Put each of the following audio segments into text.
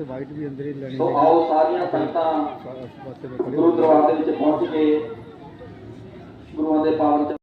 ਤੇ ਵਾਈਟ ਵੀ ਅੰਦਰ ਹੀ ਲੈਣੀ ਸੋ ਆਓ ਸਾਰੀਆਂ ਸੰਗਤਾਂ ਗੁਰੂ ਦਰਬਾਰ ਦੇ ਵਿੱਚ ਪਹੁੰਚ ਕੇ ਗੁਰੂਆਂ ਦੇ ਪਾਵਨ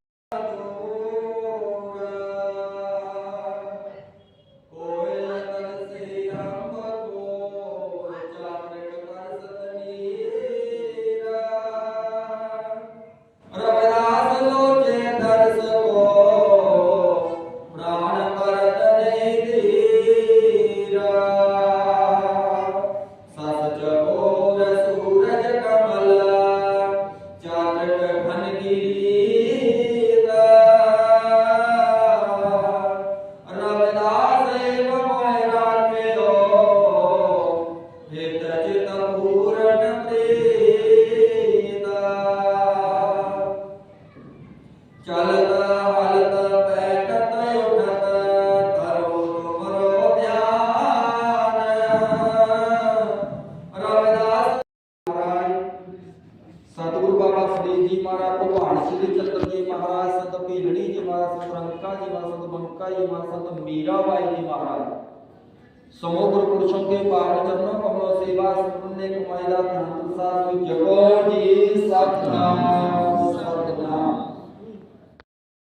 ਕੇ ਪਾਵਨ ਚਰਨੋਂ ਕਮਲੋਂ ਸੇਵਾ ਸੁਪਨੇ ਕਮਾਈ ਦਾ ਧੰਨ ਸਾਹਿਬ ਜਪੋ ਜੀ ਸਤਨਾਮ ਸਤਨਾਮ।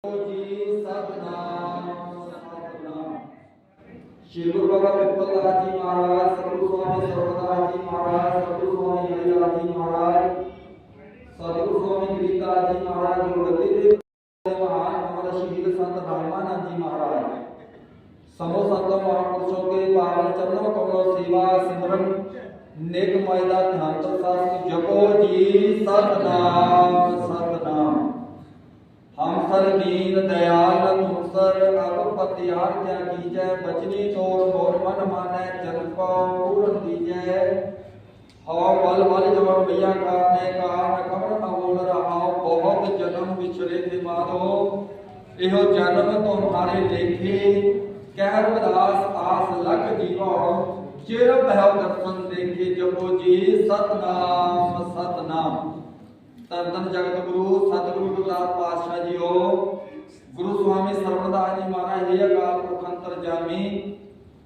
ਜਪੋ ਜੀ ਸਤਨਾਮ ਸਤਨਾਮ। ਸ਼੍ਰੀ ਬਾਬਾ ਪਿੱਪਲ ਜੀ ਮਹਾਰਾਜ ਸਤਿਗੁਰੂ ਸਵਾਮੀ ਸਰਵਦਾਸ ਜੀ ਮਹਾਰਾਜ ਸਤਿਗੁਰੂ ਸਵਾਮੀ ਜੀ ਮਹਾਰਾਜ ਸਤਿਗੁਰੂ ਸਵਾਮੀ ਜੀ ਮਹਾਰਾਜ ਗੁਰਗੱਦੀ ਦੇ ਮਹਾਨ ਅਮਰ ਸ਼ਹੀਦ ਸੰਤ ਰਾਮਾਨੰਦ ਜੀ ਮਹਾਰਾਜ। ਸਮੋ ਸੰਤੋ ਮਹਾਪੁਰਸ਼ੋਂ ਕੇ ਪਾਵਨ ਚਰਨੋਂ ਕਮਲੋਂ ਸੇਵਾ ਸਿਮਰਨ, ਨੇਕ ਮਾਈ ਦਾ ਧਿਆਨ ਤੋ ਸਾਸ ਜਪੋ ਜੀ, ਸਤਨਾਮ ਸਤਨਾਮ। ਹਮ ਸਰ ਦੀਨ ਦਇਆਲ ਤੁਮਸਰ ਅਬ ਪਤਿਆਰ ਕਿਆ ਕੀਜੈ, ਬਚਨੀ ਤੋੜ ਮੋਰ ਮਨ ਮਾਨੈ, ਜਨ ਕੋ ਪੂਰਨ ਦੀਜੈ। ਹਉ ਬਲ ਬਲ ਜਵਨ ਭਈਆ ਕਾਰਨੇ, ਕਾਰਨ ਕਮਨ ਅਵੋਲ ਰਹਾਉ ਬਹੁਤ ਜਨਮ ਵਿਛੜੇ ਤੇ ਮਾਧੋ ਇਹੋ ਜਨਮ ਤੁਹਾਰੇ ਲੇਖੇ ਕਹਿ ਰਵਿਦਾਸ ਆਸ ਲਖ ਜੀਵੋ ਚਿਰ ਪਹਿਉ ਦਰਸ਼ਨ ਦੇਖੇ ਜਪੋ ਜੀ, ਸਤਨਾਮ ਸਤਨਾਮ। ਤਨ ਤਨ ਜਗਤ ਗੁਰੂ, ਸਤਿਗੁਰੂ ਗੁਰਦਾਸ ਪਾਤਸ਼ਾਹ ਜੀਓ। ਗੁਰੂ ਸੁਆਮੀ ਸਰਵਣਦਾਸ ਜੀ ਮਹਾਰਾਜ ਜੀ, ਅਕਾਲ ਪੁਰਖ ਅੰਤਰਜਾਮੀ,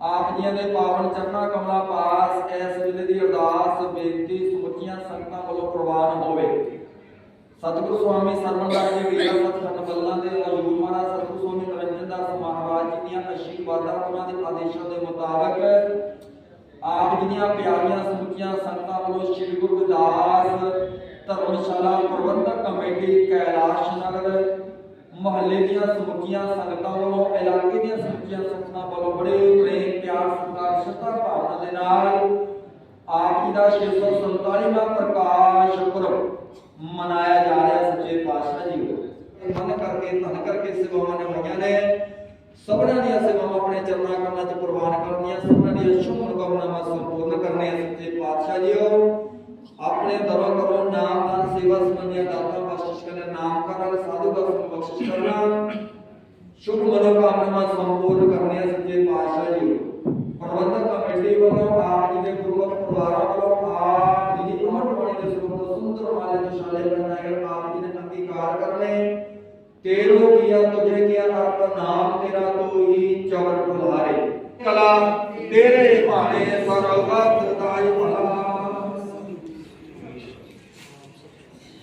ਆਪ ਜੀਆਂ ਦੇ ਪਾਵਨ ਚਰਨਾਂ ਕਮਲਾ ਪਾਸ, ਇਸ ਵੇਲੇ ਦੀ ਅਰਦਾਸ, ਬੇਨਤੀ, ਸਮੁੱਚੀਆਂ ਸੰਗਤਾਂ ਵੱਲੋਂ ਪ੍ਰਵਾਨ ਹੋਵੇ। ਸਤਿਗੁਰੂ ਸੁਆਮੀ ਸਰਵਣਦਾਸ ਜੀ, ਵੀਰਾ ਸਤਖੰਡ ਬੱਲਾਂ ਦੇ ਹਜ਼ੂਰ ਮਹਾਰਾਜ, ਸਤਿਗੁਰੂ ਸੁਆਮੀ ਨਿਰੰਜਨ ਦਾਸ ਮਹਾਰਾਜ ਦੀਆਂ ਅਸ਼ੀਰਵਾਦਾਂ ਉਹਨਾਂ ਦੇ ਆਦੇਸ਼ਾਂ ਦੇ ਮੁਤਾਬਕ ਆਪ ਜੀ ਦੀਆਂ ਪਿਆਰੀਆਂ ਸਮੁੱਚੀਆਂ ਸੰਗਤਾਂ ਵੱਲੋਂ ਸ੍ਰੀ ਗੁਰੂ ਰਵਿਦਾਸ ਧਰਮਸ਼ਾਲਾ ਪ੍ਰਬੰਧਕ ਕਮੇਟੀ, ਕੈਲਾਸ਼ ਨਗਰ, ਮਹੱਲੇ ਦੀਆਂ ਸਮੁੱਚੀਆਂ ਸੰਗਤਾਂ ਵੱਲੋਂ, ਇਲਾਕੇ ਦੀਆਂ ਸਮੁੱਚੀਆਂ ਸੰਗਤਾਂ ਵੱਲੋਂ ਬੜੇ ਪ੍ਰੇਮ, ਪਿਆਰ, ਸਤਿਕਾਰ, ਸ਼ਰਧਾ ਭਾਵਨਾ ਦੇ ਨਾਲ ਆਪ ਜੀ ਦਾ 647ਵਾਂ ਪ੍ਰਕਾਸ਼ ਪੁਰਬ ਮਨਾਇਆ ਜਾ ਰਿਹਾ ਸੱਚੇ ਪਾਤਸ਼ਾਹ ਜੀ ਨੂੰ ਕਰਕੇ, ਧਨ ਕਰਕੇ ਸੇਵਾਵਾਂ ਨਿਭਾਈਆਂ ਨੇ। ਸਭਨਾਂ ਦੀਆਂ ਸੇਵਾਵਾਂ ਆਪਣੇ ਚਰਨਾਂ ਕਮਲਾਂ 'ਚ ਪ੍ਰਵਾਨ ਕਰਨੀਆਂ, ਸਭਨਾਂ ਦੀਆਂ ਸ਼ੁਭ ਮਨੋਕਾਮਨਾਵਾਂ ਸੰਪੂਰਨ ਕਰਨੀਆਂ ਸੱਚੇ ਪਾਤਸ਼ਾਹ ਜੀਓ। ਆਪਣੇ ਦਰੋਂ ਕਰੋ ਨਾਮ ਦਾਨ ਸੇਵਾ ਸੰਬੰਧੀਆਂ ਦਾਤਾਂ ਬਖਸ਼ਿਸ਼ ਕਰਨ, ਨਾਮ ਕਰਨ ਸਾਧੂ ਦਾ ਬਖਸ਼ਿਸ਼ ਕਰਨਾ, ਸ਼ੁਭ ਮਨੋਕਾਮਨਾਵਾਂ ਸੰਪੂਰਨ ਕਰਨੀਆਂ ਸੱਚੇ ਪਾਤਸ਼ਾਹ ਜੀ ਪ੍ਰਬੰਧਕ, ਕਮੇਟੀ ਵੱਲੋਂ ਆਪ ਭੁਲਾਰੇ ਤੇਰੇ ਭਾਣੇ ਸਰਵਤ ਦਾਈ ਭਲਾ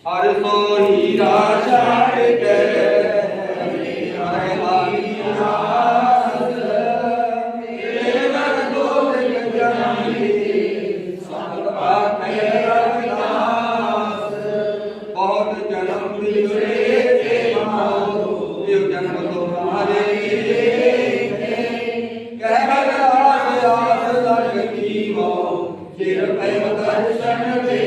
ਹਰ ਸੋ ਹੀਰਾ ਛਾੜ ਕੇ ਹਰੇ ਲਾਗੀ ਆਸ ਤੇਰੇ ਦਰ ਦੋਖ ਜਨਾਈ ਸੰਤ ਆਖੇ ਰਵਿਦਾਸ ਬਹੁਤ ਜਨਮ ਵਿਛੜੇ ਤੇ ਮਾਓ ਇਹ ਜਨਮ ਤੁਹਾਰੇ ਕਹਿ ਚਿਰ ਪੈ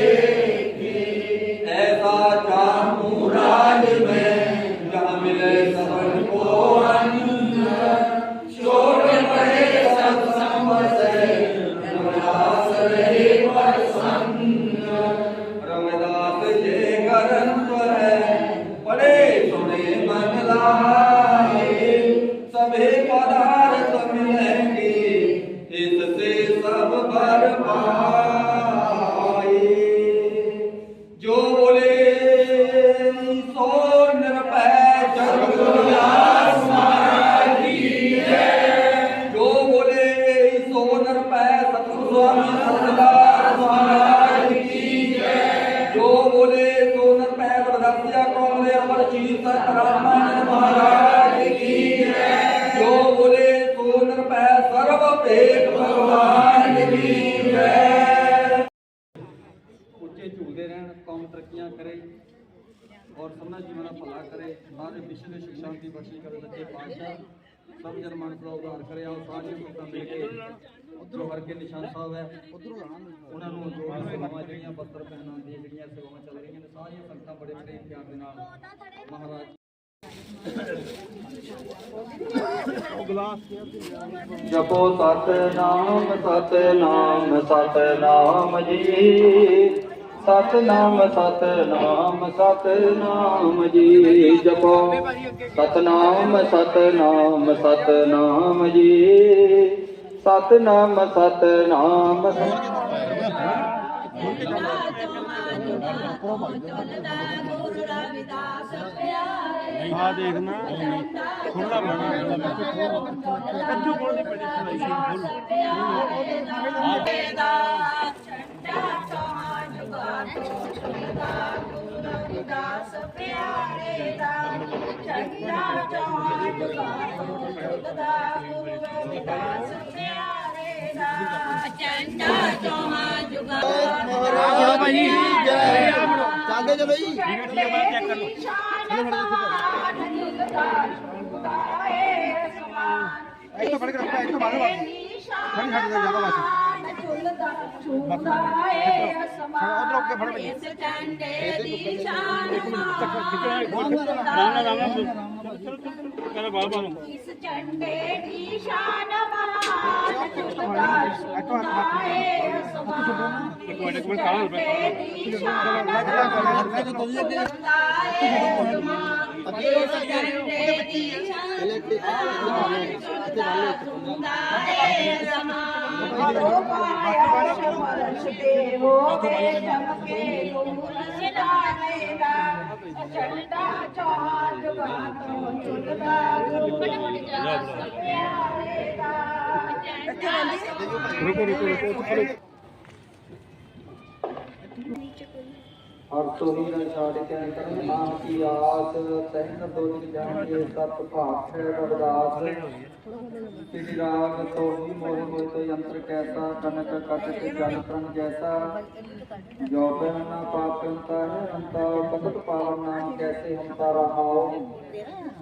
ਬੜੇ ਬੜੇ ਪਿਆਰ ਦੇ ਨਾਲ ਮਹਾਰਾਜ ਜਪੋ ਸਤਨਾਮ ਸਤਨਾਮ ਸਤਨਾਮ ਜੀ। ਸਤਨਾਮ ਸਤਨਾਮ ਸਤਨਾਮ ਜੀ। ਜਪੋ ਸਤਨਾਮ ਸਤਨਾਮ ਸਤਨਾਮ ਜੀ। ਸਤਨਾਮ ਸਤਨਾਮ। ਆ ਦੇਖਣਾ ਖੁੱਲਾ ਬਣਾ ਕੱਚੂ ਕੋਲ ਦੀ ਬੜੀ ਸੁਣਾਈ ਸੀ ਚੰਡਾ ਚੋਹਾਂ ਜੁਗਾ ਚੱਲਦੇ ਚਲੋ ਜੀ ਠੀਕ ਹੈ ਮੈਂ ਚੈੱਕ ਕਰ ਲਓ। ਇੱਥੋਂ ਫੜ। ਕੇ ਰੱਖਿਆ ਇੱਥੋਂ ਬਾਹਰ ਵਾਲੀ ਫੜੀ ਛੱਡ ਦੇ ਜ਼ਿਆਦਾ ਬਸ ਉਧਰ ਅੱਗੇ ਫੜ ਬਈ ਇਸ ਚੰਡੇ ਦੀ ਸ਼ਾਨ ਰਾਮ ਰਾਮ ਕਹਿੰਦਾ ਬਾਲ ਬਾਲ ਇਸ ਚੰਡੇ ਦੀ ਸ਼ਾਨ ਮਹਾਨ ਏ ਅਸਮਾਨ ਇੱਕ ਮਿੰਟ ਇੱਕ ਮਿੰਟ ਕਾਲਾ ਹੋ ਪਿਆ ਦੀ ਸ਼ਾਨ ਮਹਾਨ ਝੁਲਦਾ ਏ ਅਸਮਾਨ ਇਸ ਚੰਡੇ ਦੀ ਸ਼ਾਨ ਝੁਲਦਾ ਏ ਅਸਮਾਨ ਰੋ ਪਾਇਆ ਸਮਰਸ਼ ਤੇ ਹੋਵੇ ਚਮਕੇ ਗੁਰੂ ਸਿਲਾਏਗਾ ਚੰਡਾ ਚਾਰ ਜਵਾਤੋਂ ਝੁਲਦਾ ਗੁਰੂ ਪਿਆਰੇਗਾ ਰੁਕੋ ਰੁਕੋ ਰੁਕੋ ਹਰ ਤੋਹੀ ਨ ਛਾੜ ਕੇ ਅੰਤਰ ਨਾਮ ਕੀ ਆਸ, ਤੈਨ ਦੋਜ ਜਾਣੀਏ ਸਤ ਭਾਖ ਰਵਦਾਸ ਤੇਰੀ ਰਾਗ ਤੋਹੀ ਮੋਹ ਮੋਹ ਤੇ ਯੰਤਰ ਕੈਸਾ ਕਨਕ ਕਟ ਕੇ ਜਨ ਪ੍ਰਣ ਜੈਸਾ। ਜੋ ਬਿਨ ਪਾਪ ਅੰਤਾ ਹੈ ਅੰਤਾ ਭਗਤ ਪਾਵਨ ਨਾਮ ਕੈਸੇ ਹੰਤਾ ਰਹਾਓ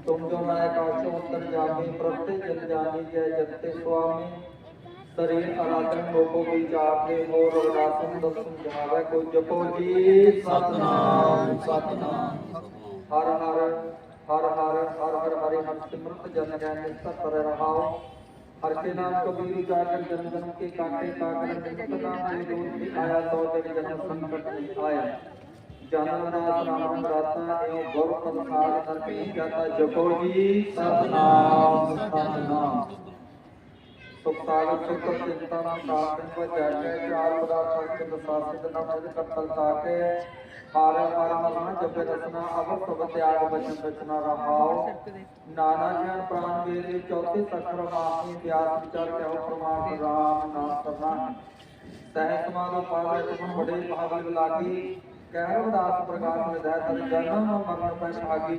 ਤੁਮ ਜੋ ਨਾਇਕ ਆਸੋ ਉੱਤਰ ਜਾਮੇ, ਪ੍ਰਤੇ ਜਨ ਜਾਨੀ, ਜੈ ਜਗਤੇ ਸੁਆਮੀ। ਸਰੀਰ ਆਰਾਧਨ ਲੋਕੋ ਵਿਚਾਰ ਦੇ ਹੋ ਰਵਦਾਸਨ ਦਰਸ਼ਨ ਜਹਾਵੇ ਕੋ ਜਪੋ ਜੀ। ਸਤਨਾਮ ਸਤਨਾਮ। ਹਰ ਹਰ ਹਰ ਹਰ ਹਰ ਹਰ ਹਰਿ ਹਰਿ ਸਿਮਰਤ ਜਨ ਗੈ ਨਿਸਤ ਪਰ ਰਹਾਓ ਹਰ ਕੇ ਨਾਮ ਕਬੀਰ ਉਚਾਰਨ ਜਨ ਜਨਮ ਕੇ ਕਾਟੇ ਕਾਕਰ ਨਿਮਤ ਦਾ ਨਾਮ ਦੂਰ ਵੀ ਆਇਆ ਸੋ ਦਿਨ ਜਨ ਸੰਕਟ ਨਹੀਂ ਆਇਆ। ਜਨਮ ਨਾਮ ਨਾਮ ਰਾਤਾ ਏਉ ਗੁਰ ਪ੍ਰਸਾਦ ਨਹੀਂ ਜਾਤਾ ਜਪੋ ਜੀ। ਸਤਨਾਮ ਸਤਨਾਮ। ਸੁਖ ਸਾਗਰ ਸੁਖ ਚਿੰਤਾ ਨਾਮ ਸਾਧਨ ਵ ਜੈ ਚਾਰ ਪਦਾਰਥ ਕੇ ਦਸਾਸਿਤ ਨਾਮ ਅਜ ਕਰਤਲ ਤਾਕੇ ਹਰ ਹਰ ਮਨ ਜਪੇ ਰਸਨਾ ਅਵ ਸਭ ਤਿਆਗ ਬਚਨ ਰਚਨਾ ਰਹਾਓ। ਨਾਨਾ ਜਨ ਪ੍ਰਾਨ ਵੇਲੇ ਚੌਥੇ ਸਖਰ ਮਾਹੀ ਵਿਆਸ ਵਿਚਾਰ ਕਹਿਓ ਪ੍ਰਮਾਣ ਰਾਮ ਨਾਮ ਕਰਨਾ। ਸਹਿ ਸਮਾਦੋ ਪਾਵੇ ਤੁਮ ਬੜੇ ਮਹਾਬਲ ਲਾਗੀ। ਕਹਿ ਦਾਸ ਪ੍ਰਕਾਸ਼ ਵਿਦੈ ਤਨ ਜਨਮ ਮਰਨ ਪੈ ਆਗੀ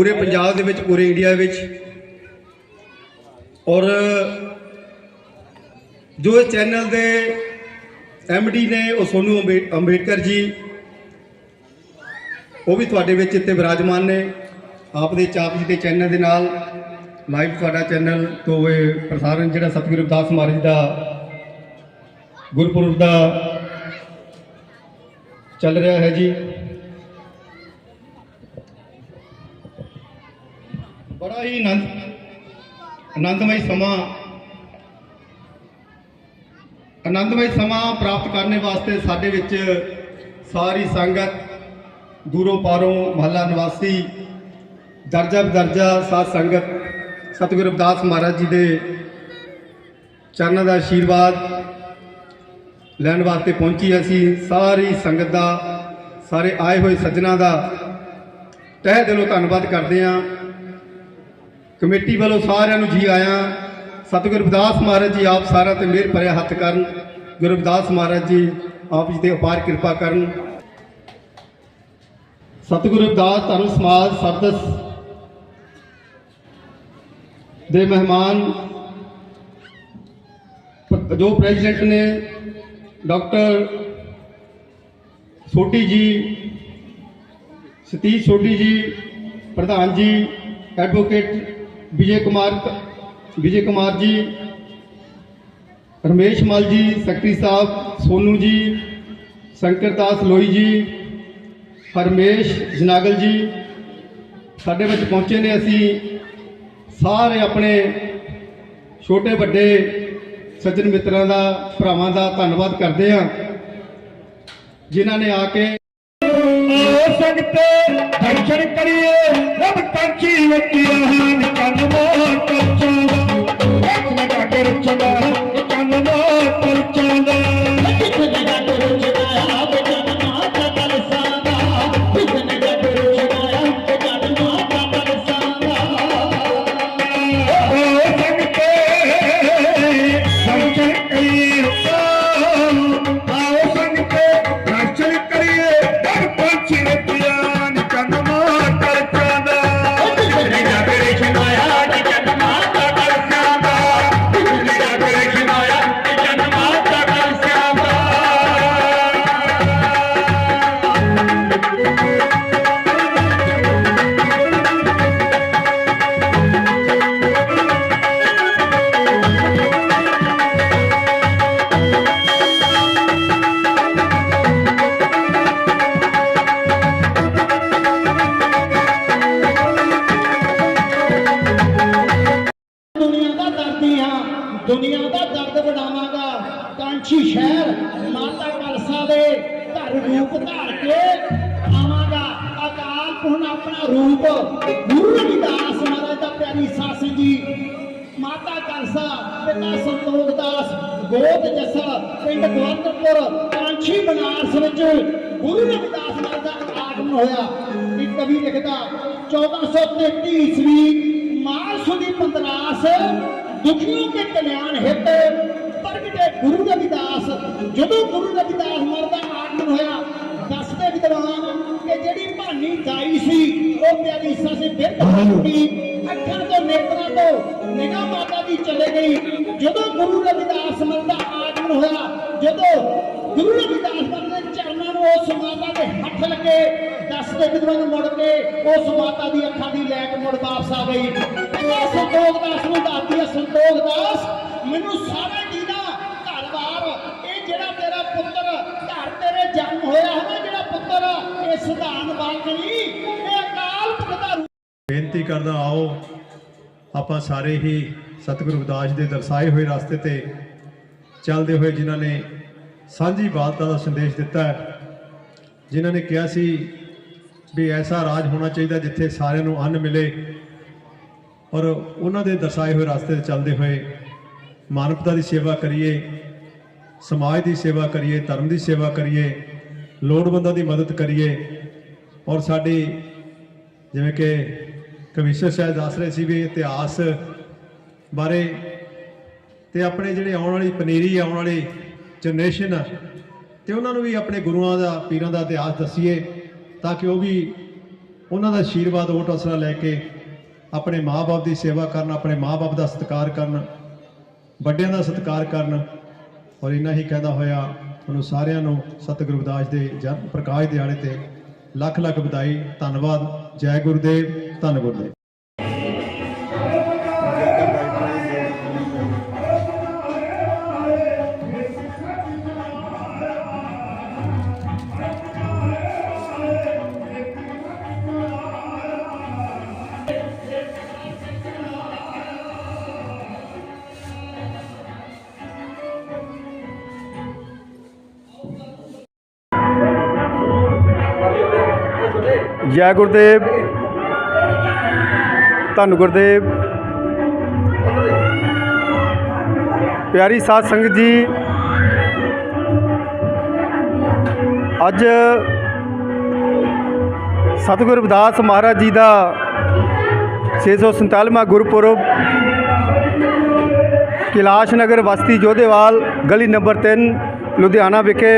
ਪੂਰੇ ਪੰਜਾਬ ਦੇ ਵਿੱਚ, ਪੂਰੇ ਇੰਡੀਆ ਵਿੱਚ। ਔਰ ਜੋ ਇਸ ਚੈਨਲ ਦੇ ਡੀ ਨੇ, ਉਹ ਸੋਨੂ ਅੰਬੇ- ਅੰਬੇਡਕਰ ਜੀ, ਉਹ ਵੀ ਤੁਹਾਡੇ ਵਿੱਚ ਇੱਥੇ ਵਿਰਾਜਮਾਨ ਨੇ। ਆਪਦੇ ਚਾਪ ਜੀ ਦੇ ਚੈਨਲ ਦੇ ਨਾਲ ਲਾਈਵ ਤੁਹਾਡਾ ਚੈਨਲ ਤੋਂ ਇਹ ਪ੍ਰਸਾਰਣ ਜਿਹੜਾ ਸਤਿਗੁਰੂ ਰਵਿਦਾਸ ਮਹਾਰਾਜ ਦਾ, ਗੁਰਪੁਰਬ ਦਾ ਚੱਲ ਰਿਹਾ ਹੈ ਜੀ। ਬੜਾ ਹੀ ਆਨੰਦ, ਆਨੰਦਮਈ ਸਮਾਂ ਆਨੰਦਮਈ ਸਮਾਂ ਪ੍ਰਾਪਤ ਕਰਨ ਵਾਸਤੇ ਸਾਡੇ ਵਿੱਚ ਸਾਰੀ ਸੰਗਤ, ਦੂਰੋਂ ਪਾਰੋਂ ਮਹੱਲਾ ਨਿਵਾਸੀ, ਦਰਜਾ ਬਦਰਜਾ ਸਾਧ ਸੰਗਤ, ਸਤਿਗੁਰੂ ਰਵਿਦਾਸ ਮਹਾਰਾਜ ਜੀ ਦੇ ਚਰਨਾਂ ਦਾ ਆਸ਼ੀਰਵਾਦ ਲੈਣ ਵਾਸਤੇ ਪਹੁੰਚੀ ਅਸੀਂ। ਸਾਰੀ ਸੰਗਤ ਦਾ, ਸਾਰੇ ਆਏ ਹੋਏ ਸੱਜਣਾ ਦਾ ਤਹਿ ਦਿਲੋਂ ਧੰਨਵਾਦ ਕਰਦੇ ਹਾਂ। ਕਮੇਟੀ ਵੱਲੋਂ ਸਾਰਿਆਂ ਨੂੰ ਜੀ ਆਇਆਂ। ਸਤਿਗੁਰੂ ਰਵਿਦਾਸ ਮਹਾਰਾਜ ਜੀ ਆਪ ਸਾਰਿਆਂ ਤੇ ਮਿਹਰ ਭਰਿਆ ਹੱਥ ਕਰਨ। ਗੁਰੂ ਰਵਿਦਾਸ ਮਹਾਰਾਜ ਜੀ ਆਪ ਜੀ ਤੇ ਅਪਾਰ ਕਿਰਪਾ ਕਰਨ। ਸਤਿਗੁਰੂ ਰਵਿਦਾਸ ਧਰਮ ਸਮਾਜ ਸਰਦਸ ਦੇ ਮਹਿਮਾਨ ਜੋ ਪ੍ਰੈਜ਼ੀਡੈਂਟ ਨੇ ਡਾਕਟਰ ਸੋਢੀ ਜੀ, ਸਤੀਸ਼ ਸੋਢੀ ਜੀ, ਪ੍ਰਧਾਨ ਜੀ, ਐਡਵੋਕੇਟ ਵਿਜੇ ਕੁਮਾਰ ਵਿਜੇ ਕੁਮਾਰ ਜੀ, ਰਮੇਸ਼ ਮਲ ਜੀ, ਸੈਕਟਰੀ ਸਾਹਿਬ, ਸੋਨੂ ਜੀ ਸ਼ੰਕਰ ਦਾਸ ਲੋਈ ਜੀ, ਹਰਮੇਸ਼ ਜਨਾਗਲ ਜੀ, ਸਾਡੇ ਵਿੱਚ ਪਹੁੰਚੇ ਨੇ ਅਸੀਂ ਸਾਰੇ ਆਪਣੇ ਛੋਟੇ ਵੱਡੇ ਸੱਜਣ ਮਿੱਤਰਾਂ ਦਾ, ਭਰਾਵਾਂ ਦਾ ਧੰਨਵਾਦ ਕਰਦੇ ਹਾਂ, ਜਿਨ੍ਹਾਂ ਨੇ ਆ ਕੇ ਸੰਗਤੇ ਦਰਸ਼ਨ ਕਰੀਏ। ਰੱਬ ਕਾਂਚੀ ਵਟਿਆ ਹਨ ਕੰਨ ਮੋਹ ਕੱਚਾ ਇੱਕ ਲਗਾ ਕੇ ਰਚਦਾ ਮਾਤਾ ਕਲਸਾ ਪਿਤਾ ਸੰਤੋਖ ਦਾਸ ਗੋਦ ਜੱਸਾ ਪਿੰਡ ਗਵੰਦਪੁਰ ਕਾਂਚੀ ਬਨਾਰਸ ਵਿੱਚ ਗੁਰੂ ਰਵਿਦਾਸ ਮਹਾਰਾਜ ਦਾ ਆਗਮਨ ਹੋਇਆ। ਇੱਕ ਕਵੀ ਲਿਖਦਾ 1433 ਈਸਵੀ ਮਾਲ ਸੁਦੀ ਪੰਦਰਾਸ ਦੁਖੀਆਂ ਕੇ ਕਲਿਆਣ ਹਿਤ ਪ੍ਰਗਟੇ ਗੁਰੂ ਰਵਿਦਾਸ। ਜਦੋਂ ਗੁਰੂ ਰਵਿਦਾਸ ਮਹਾਰਾਜ ਦਾ ਆਗਮਨ ਹੋਇਆ ਦੱਸਦੇ ਵਿਦਵਾਨ ਕਿ ਜਿਹੜੀ ਭਾਨੀ ਦਾਈ ਸੀ ਉਹ ਪਿਆਰੀ ਸਾਸੇ ਬਿਰਧ ਹੋਈ ਅੱਖਾਂ ਤੋਂ, ਨੇਤਰਾਂ ਤੋਂ ਨਿਗਾਹ ਮਾਤਾ ਦੀ ਚਲੇ ਗਈ। ਜਦੋਂ ਗੁਰੂ ਰਵਿਦਾਸ ਮਹਾਰਾਜ ਦਾ ਆਗਮਨ ਹੋਇਆ, ਜਦੋਂ ਗੁਰੂ ਰਵਿਦਾਸ ਮਹਾਰਾਜ ਦੇ ਚਰਨਾਂ ਨੂੰ ਉਸ ਮਾਤਾ ਦੇ ਹੱਥ ਲੱਗੇ ਦੱਸਦੇ ਵਿਦਵਾਨ ਮੁੜ ਕੇ ਉਸ ਮਾਤਾ ਦੀ ਅੱਖਾਂ ਦੀ ਲੈਟ ਮੁੜ ਵਾਪਸ ਆ ਗਈ। ਕਹਿੰਦਾ, ਸੰਤੋਖ ਦਾਸ ਨੂੰ ਦੱਸਦੀ ਹੈ ਸੰਤੋਖ ਦਾਸ, ਮੈਨੂੰ ਸਾਰੇ ਦੀਨਾ ਘਰ-ਬਾਰ ਇਹ ਜਿਹੜਾ ਤੇਰਾ ਪੁੱਤਰ ਘਰ ਤੇਰੇ ਜਨਮ ਹੋਇਆ ਹੈ ਜਿਹੜਾ ਪੁੱਤਰ ਇਹ ਸਿਧਾਨ ਬਾਲਕ ਬੇਨਤੀ ਕਰਦਾ ਆਓ, ਆਪਾਂ ਸਾਰੇ ਹੀ ਸਤਿਗੁਰੂ ਰਵਿਦਾਸ ਦੇ ਦਰਸਾਏ ਹੋਏ ਰਸਤੇ ਤੇ ਚੱਲਦੇ ਹੋਏ ਜਿਨ੍ਹਾਂ ਨੇ ਸਾਂਝੀ ਬਾਲਤਾ ਦਾ ਸੰਦੇਸ਼ ਦਿੱਤਾ ਹੈ, ਜਿਨ੍ਹਾਂ ਨੇ ਕਿਹਾ ਸੀ ਵੀ ਐਸਾ ਰਾਜ ਹੋਣਾ ਚਾਹੀਦਾ ਜਿੱਥੇ ਸਾਰਿਆਂ ਨੂੰ ਅੰਨ ਮਿਲੇ ਔਰ ਉਹਨਾਂ ਦੇ ਦਰਸਾਏ ਹੋਏ ਰਸਤੇ ਤੇ ਚੱਲਦੇ ਹੋਏ ਮਾਨਵਤਾ ਦੀ ਸੇਵਾ ਕਰੀਏ, ਸਮਾਜ ਦੀ ਸੇਵਾ ਕਰੀਏ, ਧਰਮ ਦੀ ਸੇਵਾ ਕਰੀਏ, ਲੋੜਵੰਦਾਂ ਦੀ ਮਦਦ ਕਰੀਏ ਔਰ ਸਾਡੀ ਜਿਵੇਂ ਕਿ ਕਮਿਸ਼ਨਰ ਸਾਹਿਬ ਦੱਸ ਰਹੇ ਸੀ ਵੀ ਇਤਿਹਾਸ ਬਾਰੇ ਤੇ ਆਪਣੇ ਜਿਹੜੇ ਆਉਣ ਵਾਲੀ ਪਨੀਰੀ, ਆਉਣ ਵਾਲੀ ਜਨਰੇਸ਼ਨ ਆ, ਤੇ ਉਹਨਾਂ ਨੂੰ ਵੀ ਆਪਣੇ ਗੁਰੂਆਂ ਦਾ, ਪੀਰਾਂ ਦਾ ਇਤਿਹਾਸ ਦਸੀਏ ਤਾਂ ਕਿ ਉਹ ਵੀ ਉਹਨਾਂ ਦਾ ਆਸ਼ੀਰਵਾਦ ਓਟ ਅਸਰਾ ਲੈ ਕੇ ਆਪਣੇ ਮਾਪੇ ਦੀ ਸੇਵਾ ਕਰਨ, ਆਪਣੇ ਮਾਪੇ ਦਾ ਸਤਿਕਾਰ ਕਰਨ, ਵੱਡਿਆਂ ਦਾ ਸਤਿਕਾਰ ਕਰਨ। ਔਰ ਇੰਨਾ ਹੀ ਕਹਿੰਦਾ ਹੋਇਆ ਤੁਹਾਨੂੰ ਸਾਰਿਆਂ ਨੂੰ ਸਤਿਗੁਰੂ ਰਵਿਦਾਸ ਦੇ ਜਨ, ਪ੍ਰਕਾਸ਼ ਦਿਹਾੜੇ ਤੇ ਲੱਖ ਲੱਖ ਵਧਾਈ, ਧੰਨਵਾਦ, ਜੈ ਗੁਰਦੇਵ। ਧੰਨ ਗੁਰਦੇਵ ਜੈ ਗੁਰਦੇਵ। ਧੰਨ ਗੁਰਦੇਵ। ਪਿਆਰੀ ਸਾਧ ਸੰਗਤ ਜੀ, ਅੱਜ ਸਤਿਗੁਰੂ ਰਵਿਦਾਸ ਮਹਾਰਾਜ ਜੀ ਦਾ 647ਵਾਂ ਗੁਰਪੁਰਬ, ਕਿਲਾਸ਼ ਨਗਰ ਵਸਤੀ ਜੋਧੇਵਾਲ, ਗਲੀ ਨੰਬਰ 3 ਲੁਧਿਆਣਾ ਵਿਖੇ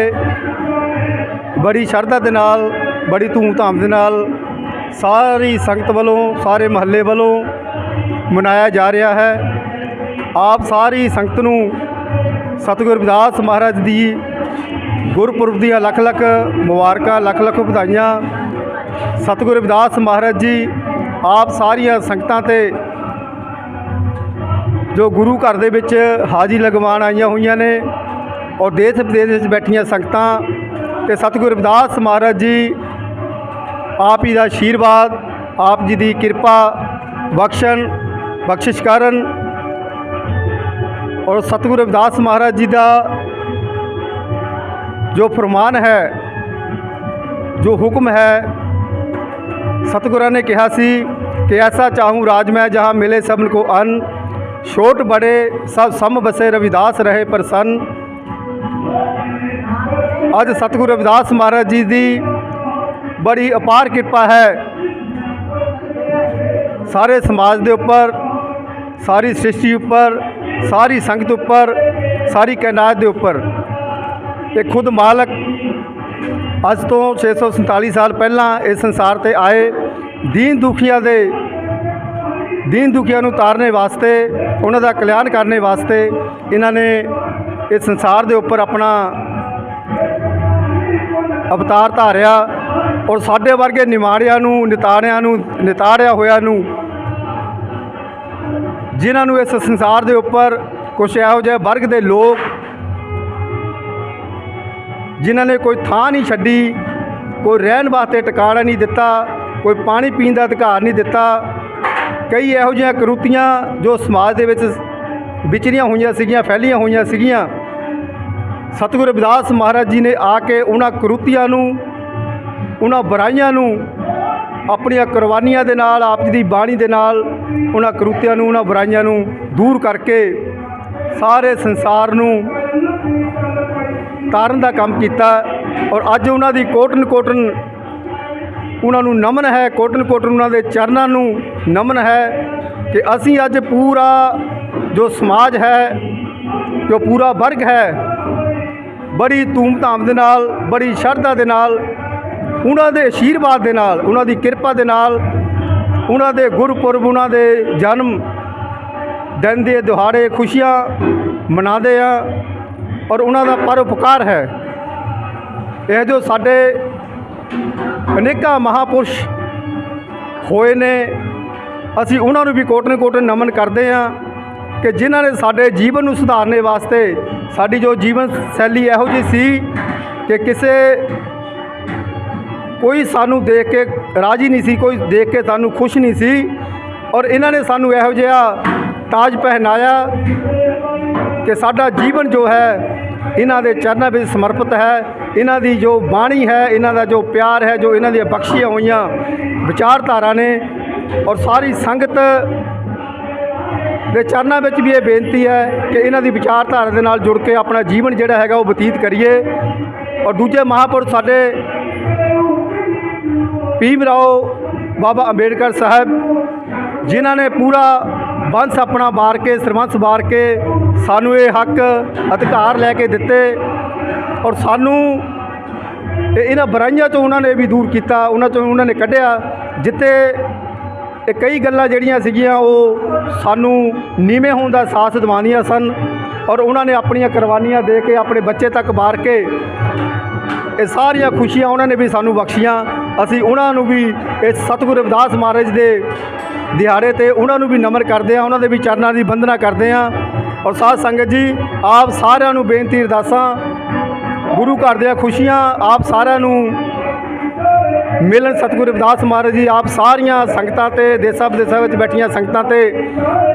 ਬੜੀ ਸ਼ਰਧਾ ਦੇ ਨਾਲ, ਬੜੀ ਧੂਮਧਾਮ ਦੇ ਨਾਲ ਸਾਰੀ ਸੰਗਤ ਵੱਲੋਂ, ਸਾਰੇ ਮਹੱਲੇ ਵੱਲੋਂ ਮਨਾਇਆ ਜਾ ਰਿਹਾ ਹੈ। ਆਪ ਸਾਰੀ ਸੰਗਤ ਨੂੰ ਸਤਿਗੁਰ ਰਵਿਦਾਸ ਮਹਾਰਾਜ ਦੀ ਗੁਰਪੁਰਬ ਦੀਆਂ ਲੱਖ ਲੱਖ ਮੁਬਾਰਕਾਂ, ਲੱਖ ਲੱਖ ਵਧਾਈਆਂ। ਸਤਿਗੁਰ ਰਵਿਦਾਸ ਮਹਾਰਾਜ ਜੀ, ਆਪ ਸਾਰੀਆਂ ਸੰਗਤਾਂ ਤੇ ਜੋ ਗੁਰੂ ਘਰ ਦੇ ਵਿੱਚ ਹਾਜ਼ਰੀ ਲਗਵਾਉਣ ਆਈਆਂ ਹੋਈਆਂ ਨੇ ਔਰ ਦੇਸ਼ ਵਿਦੇਸ਼ ਵਿੱਚ ਬੈਠੀਆਂ ਸੰਗਤਾਂ ਤੇ ਸਤਿਗੁਰੂ ਰਵਿਦਾਸ ਮਹਾਰਾਜ ਜੀ ਆਪ ਜੀ ਦਾ ਆਸ਼ੀਰਵਾਦ ਆਪ ਜੀ ਦੀ ਕਿਰਪਾ, ਬਖਸ਼ਣ, ਬਖਸ਼ਿਸ਼ ਕਰਨ ਔਰ ਸਤਿਗੁਰੂ ਰਵਿਦਾਸ ਮਹਾਰਾਜ ਜੀ ਦਾ ਜੋ ਫਰਮਾਨ ਹੈ, ਜੋ ਹੁਕਮ ਹੈ, ਸਤਿਗੁਰਾਂ ਨੇ ਕਿਹਾ ਸੀ ਕਿ ਐਸਾ ਚਾਹੂੰ ਰਾਜ ਮੈਂ ਜਹਾਂ ਮਿਲੇ ਸਭਨ ਕੋ ਅੰਨ, ਛੋਟ ਬੜੇ ਸਭ ਸਮ ਬਸੇ ਰਵਿਦਾਸ ਰਹੇ ਪ੍ਰਸੰਨ। ਅੱਜ ਸਤਿਗੁਰੂ ਰਵਿਦਾਸ ਮਹਾਰਾਜ ਜੀ ਦੀ ਬੜੀ ਅਪਾਰ ਕਿਰਪਾ ਹੈ। ਸਾਰੇ ਸਮਾਜ ਦੇ ਉੱਪਰ, ਸਾਰੀ ਸ੍ਰਿਸ਼ਟੀ ਉੱਪਰ, ਸਾਰੀ ਸੰਗਤ ਉੱਪਰ, ਸਾਰੀ ਕਾਇਨਾਤ ਦੇ ਉੱਪਰ। ਇਹ ਖੁਦ ਮਾਲਕ ਅੱਜ ਤੋਂ 647 ਸਾਲ ਪਹਿਲਾਂ ਇਸ ਸੰਸਾਰ ਤੇ ਆਏ। ਦੀਨ ਦੁਖੀਆਂ ਦੇ, ਦੀਨ ਦੁਖੀਆਂ ਨੂੰ ਤਾਰਨੇ ਵਾਸਤੇ, ਉਹਨਾਂ ਦਾ ਕਲਿਆਣ ਕਰਨੇ ਵਾਸਤੇ ਇਹਨਾਂ ਨੇ ਇਸ ਸੰਸਾਰ ਦੇ ਉੱਪਰ ਆਪਣਾ ਅਵਤਾਰ ਧਾਰਿਆ। ਔਰ ਸਾਡੇ ਵਰਗੇ ਨਿਮਾਣਿਆਂ ਨੂੰ, ਨਿਤਾੜਿਆਂ ਨੂੰ, ਨਿਤਾੜਿਆ ਹੋਇਆ ਨੂੰ, ਜਿਨ੍ਹਾਂ ਨੂੰ ਇਸ ਸੰਸਾਰ ਦੇ ਉੱਪਰ ਕੁਛ ਇਹੋ ਜਿਹੇ ਵਰਗ ਦੇ ਲੋਕ ਜਿਨ੍ਹਾਂ ਨੇ ਕੋਈ ਥਾਂ ਨਹੀਂ ਛੱਡੀ, ਕੋਈ ਰਹਿਣ ਵਾਸਤੇ ਟਿਕਾਣਾ ਨਹੀਂ ਦਿੱਤਾ, ਕੋਈ ਪਾਣੀ ਪੀਣ ਦਾ ਅਧਿਕਾਰ ਨਹੀਂ ਦਿੱਤਾ, ਕਈ ਇਹੋ ਜਿਹੀਆਂ ਕਰੂਤੀਆਂ ਜੋ ਸਮਾਜ ਦੇ ਵਿੱਚ ਵਿਚਰੀਆਂ ਹੋਈਆਂ ਸੀਗੀਆਂ, ਫੈਲੀਆਂ ਹੋਈਆਂ ਸੀਗੀਆਂ। ਸਤਿਗੁਰੂ ਰਵਿਦਾਸ ਮਹਾਰਾਜ ਜੀ ਨੇ ਆ ਕੇ ਉਹਨਾਂ ਕਰੂਤੀਆਂ ਨੂੰ ਉਹਨਾਂ ਬੁਰਾਈਆਂ ਨੂੰ, ਆਪਣੀਆਂ ਕੁਰਬਾਨੀਆਂ ਦੇ ਨਾਲ, ਆਪ ਜੀ ਦੀ ਬਾਣੀ ਦੇ ਨਾਲ, ਉਹਨਾਂ ਕਰੂਤਿਆਂ ਨੂੰ, ਉਹਨਾਂ ਬੁਰਾਈਆਂ ਨੂੰ ਦੂਰ ਕਰਕੇ ਸਾਰੇ ਸੰਸਾਰ ਨੂੰ ਤਾਰਨ ਦਾ ਕੰਮ ਕੀਤਾ ਔਰ ਅੱਜ ਉਹਨਾਂ ਦੀ ਕੋਟਨ ਕੋਟਨ ਉਹਨਾਂ ਨੂੰ ਨਮਨ ਹੈ, ਕੋਟਨ ਕੋਟਨ ਉਹਨਾਂ ਦੇ ਚਰਨਾਂ ਨੂੰ ਨਮਨ ਹੈ ਕਿ ਅਸੀਂ ਅੱਜ ਪੂਰਾ ਜੋ ਸਮਾਜ ਹੈ, ਜੋ ਪੂਰਾ ਵਰਗ ਹੈ, ਬੜੀ ਧੂਮਧਾਮ ਦੇ ਨਾਲ, ਬੜੀ ਸ਼ਰਧਾ ਦੇ ਨਾਲ ਉਹਨਾਂ ਦੇ ਆਸ਼ੀਰਵਾਦ ਦੇ ਨਾਲ, ਉਹਨਾਂ ਦੀ ਕਿਰਪਾ ਦੇ ਨਾਲ, ਉਹਨਾਂ ਦੇ ਗੁਰਪੁਰਬ, ਉਹਨਾਂ ਦੇ ਜਨਮ ਦਿਨ ਦੇ ਦਿਹਾੜੇ ਖੁਸ਼ੀਆਂ ਮਨਾਉਂਦੇ ਆ ਔਰ ਉਹਨਾਂ ਦਾ ਪਰਉਪਕਾਰ ਹੈ। ਇਹ ਜੋ ਸਾਡੇ ਅਨੇਕਾਂ ਮਹਾਪੁਰਸ਼ ਹੋਏ ਨੇ, ਅਸੀਂ ਉਹਨਾਂ ਨੂੰ ਵੀ ਕੋਟਨ ਕੋਟਨ ਨਮਨ ਕਰਦੇ ਹਾਂ ਕਿ ਜਿਨ੍ਹਾਂ ਨੇ ਸਾਡੇ ਜੀਵਨ ਨੂੰ ਸੁਧਾਰਨੇ ਵਾਸਤੇ, ਸਾਡੀ ਜੋ ਜੀਵਨ ਸ਼ੈਲੀ ਇਹੋ ਜਿਹੀ ਸੀ ਕਿ ਕਿਸੇ ਕੋਈ ਸਾਨੂੰ ਦੇਖ ਕੇ ਰਾਜੀ ਨਹੀਂ ਸੀ, ਕੋਈ ਦੇਖ ਕੇ ਸਾਨੂੰ ਖੁਸ਼ ਨਹੀਂ ਸੀ ਔਰ ਇਹਨਾਂ ਨੇ ਸਾਨੂੰ ਇਹੋ ਜਿਹਾ ਤਾਜ ਪਹਿਨਾਇਆ ਕਿ ਸਾਡਾ ਜੀਵਨ ਜੋ ਹੈ, ਇਹਨਾਂ ਦੇ ਚਰਨਾਂ ਵਿੱਚ ਸਮਰਪਿਤ ਹੈ, ਇਹਨਾਂ ਦੀ ਜੋ ਬਾਣੀ ਹੈ, ਇਹਨਾਂ ਦਾ ਜੋ ਪਿਆਰ ਹੈ, ਜੋ ਇਹਨਾਂ ਦੀਆਂ ਬਖਸ਼ੀਆਂ ਹੋਈਆਂ ਵਿਚਾਰਧਾਰਾ ਨੇ ਔਰ ਸਾਰੀ ਸੰਗਤ ਦੇ ਚਰਨਾਂ ਵਿੱਚ ਵੀ ਇਹ ਬੇਨਤੀ ਹੈ ਕਿ ਇਹਨਾਂ ਦੀ ਵਿਚਾਰਧਾਰਾ ਦੇ ਨਾਲ ਜੁੜ ਕੇ ਆਪਣਾ ਜੀਵਨ ਜਿਹੜਾ ਹੈਗਾ ਉਹ ਬਤੀਤ ਕਰੀਏ ਔਰ ਦੂਜੇ ਮਹਾਂਪੁਰਖ ਸਾਡੇ ਭੀਮ ਰਾਓ ਬਾਬਾ ਅੰਬੇਡਕਰ ਸਾਹਿਬ ਜਿਨ੍ਹਾਂ ਨੇ ਪੂਰਾ ਬੰਸ ਆਪਣਾ ਵਾਰ ਕੇ ਸਰਬੰਸ ਵਾਰ ਕੇ ਸਾਨੂੰ ਇਹ ਹੱਕ, ਅਧਿਕਾਰ ਲੈ ਕੇ ਦਿੱਤੇ ਔਰ ਸਾਨੂੰ ਇਹ ਇਹਨਾਂ ਬੁਰਾਈਆਂ ਤੋਂ ਉਹਨਾਂ ਨੇ ਵੀ ਦੂਰ ਕੀਤਾ, ਉਹਨਾਂ ਤੋਂ ਉਹਨਾਂ ਨੇ ਕੱਢਿਆ, ਜਿੱਥੇ ਇਹ ਕਈ ਗੱਲਾਂ ਜਿਹੜੀਆਂ ਸੀਗੀਆਂ ਉਹ ਸਾਨੂੰ ਨੀਵੇਂ ਹੋਣ ਦਾ ਸਾਥ ਦਿਵਾਉਂਦੀਆਂ ਸਨ ਔਰ ਉਹਨਾਂ ਨੇ ਆਪਣੀਆਂ ਕੁਰਬਾਨੀਆਂ ਦੇ ਕੇ ਆਪਣੇ ਬੱਚੇ ਤੱਕ ਵਾਰ ਕੇ ਇਹ ਸਾਰੀਆਂ ਖੁਸ਼ੀਆਂ ਉਹਨਾਂ ਨੇ ਵੀ ਸਾਨੂੰ ਬਖਸ਼ੀਆਂ। ਅਸੀਂ ਉਹਨਾਂ ਨੂੰ ਵੀ ਇਸ ਸਤਿਗੁਰੂ ਰਵਿਦਾਸ ਮਹਾਰਾਜ ਦੇ ਦਿਹਾੜੇ ਤੇ ਉਹਨਾਂ ਨੂੰ ਵੀ ਨਮਨ ਕਰਦੇ ਆ ਉਹਨਾਂ ਦੇ ਵੀ ਚਰਨਾਂ ਦੀ ਵੰਦਨਾ ਕਰਦੇ ਆ ਔਰ ਸਾਧ ਸੰਗਤ ਜੀ, ਆਪ ਸਾਰਿਆਂ ਨੂੰ ਬੇਨਤੀ ਅਰਦਾਸਾਂ, ਗੁਰੂ ਘਰ ਦੀਆਂ ਖੁਸ਼ੀਆਂ, ਆਪ ਸਾਰਿਆਂ ਨੂੰ ਮਿਲਣ ਸਤਿਗੁਰੂ ਰਵਿਦਾਸ ਮਹਾਰਾਜ ਜੀ, ਆਪ ਸਾਰੀਆਂ ਸੰਗਤਾਂ ਤੇ, ਦੇਸਾਂ ਵਿਦੇਸਾਂ ਵਿੱਚ ਬੈਠੀਆਂ ਸੰਗਤਾਂ ਤੇ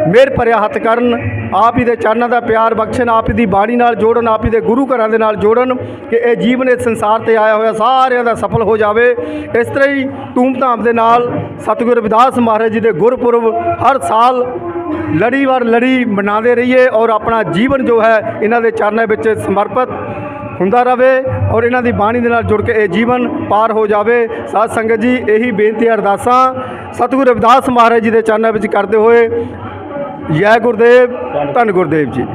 ਮਿਹਰ ਭਰਿਆ ਹੱਥ ਕਰਨ, ਆਪ ਹੀ ਦੇ ਚਰਨਾਂ ਦਾ ਪਿਆਰ ਬਖਸ਼ਣ, ਆਪ ਹੀ ਦੀ ਬਾਣੀ ਨਾਲ ਜੋੜਨ, ਆਪ ਹੀ ਦੇ ਗੁਰੂ ਘਰਾਂ ਦੇ ਨਾਲ ਜੋੜਨ, ਕਿ ਇਹ ਜੀਵਨ, ਇਸ ਸੰਸਾਰ ਤੇ ਆਇਆ ਹੋਇਆ ਸਾਰਿਆਂ ਦਾ ਸਫਲ ਹੋ ਜਾਵੇ। ਇਸ ਤਰ੍ਹਾਂ ਹੀ ਧੂਮਧਾਮ ਦੇ ਨਾਲ ਸਤਿਗੁਰੂ ਰਵਿਦਾਸ ਮਹਾਰਾਜ ਜੀ ਦੇ ਗੁਰਪੁਰਬ ਹਰ ਸਾਲ ਲੜੀ ਵਾਰ ਲੜੀ ਮਨਾਉਂਦੇ ਰਹੀਏ ਔਰ ਆਪਣਾ ਜੀਵਨ ਜੋ ਹੈ, ਇਹਨਾਂ ਦੇ ਚਰਨਾਂ ਵਿੱਚ ਸਮਰਪਿਤ ਹੁੰਦਾ ਰਹੇ ਔਰ ਇਹਨਾਂ ਦੀ ਬਾਣੀ ਦੇ ਨਾਲ ਜੁੜ ਕੇ ਇਹ ਜੀਵਨ ਪਾਰ ਹੋ ਜਾਵੇ। ਸਾਧ ਸੰਗਤ ਜੀ, ਇਹੀ ਬੇਨਤੀ ਅਰਦਾਸਾਂ ਸਤਿਗੁਰੂ ਰਵਿਦਾਸ ਮਹਾਰਾਜ ਜੀ ਦੇ ਚਰਨਾਂ ਵਿੱਚ ਕਰਦੇ ਹੋਏ। ਜੈ ਗੁਰਦੇਵ, ਧੰਨ ਗੁਰਦੇਵ ਜੀ।